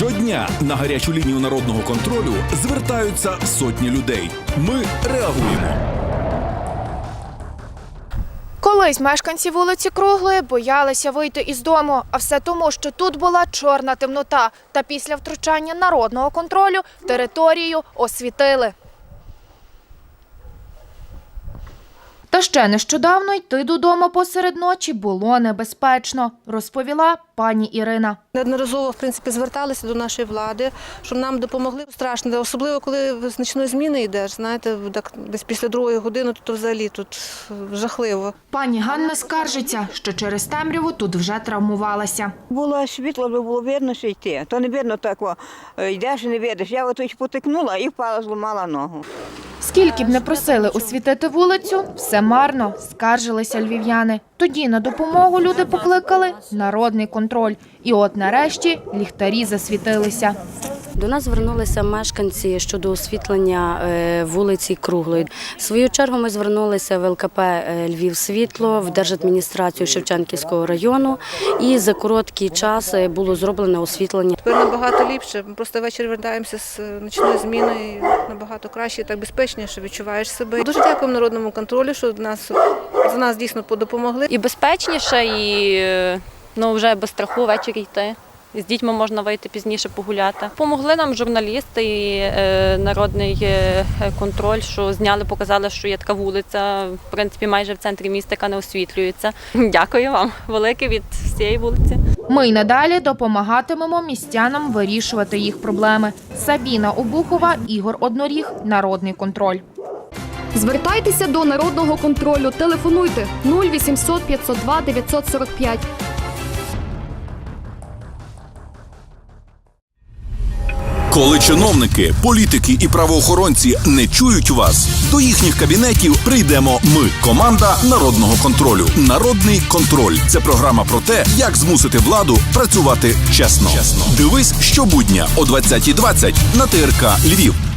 Щодня на гарячу лінію народного контролю звертаються сотні людей. Ми реагуємо. Колись мешканці вулиці Круглої боялися вийти із дому, а все тому, що тут була чорна темнота. Та після втручання народного контролю територію освітили. Та ще нещодавно йти додому посеред ночі було небезпечно, розповіла пані Ірина. Неодноразово в принципі зверталися до нашої влади, щоб нам допомогли. Страшно, особливо коли з нічної зміни йдеш. Знаєте, так десь після другої години, то взагалі тут жахливо. Пані Ганна скаржиться, що через темряву тут вже травмувалася. Було світло, було видно, що йти. То не видно так, йдеш і не видиш. Я ото потикнула і впала, зламала ногу. Скільки б не просили освітити вулицю, все марно, скаржилися львів'яни. Тоді на допомогу люди покликали народний контроль. І от нарешті ліхтарі засвітилися. До нас звернулися мешканці щодо освітлення е, вулиці Круглої. В свою чергу ми звернулися в ЛКП е, Львів Світло, в Держадміністрацію Шевченківського району, і за короткий час е, було зроблено освітлення. Тепер набагато ліпше. Ми просто ввечері вертаємося з нічної зміни і набагато краще, і так безпечніше відчуваєш себе. Дуже дякуємо народному контролю, що нас за нас дійсно допомогли. і безпечніше, і ну, вже без страху ввечері йти. З дітьми можна вийти пізніше погуляти. Помогли нам журналісти і е, народний е, контроль, що зняли, показали, що є така вулиця, в принципі, майже в центрі міста, яка не освітлюється. Дякую вам велике від всієї вулиці. Ми й надалі допомагатимемо містянам вирішувати їх проблеми. Сабіна Обухова, Ігор Одноріг, Народний контроль. Звертайтеся до народного контролю. Телефонуйте 0800 502 945. Коли чиновники, політики і правоохоронці не чують вас, до їхніх кабінетів прийдемо ми, команда народного контролю. Народний контроль це програма про те, як змусити владу працювати чесно. Чесно, Дивись щобудня о 20.20 на ТРК Львів.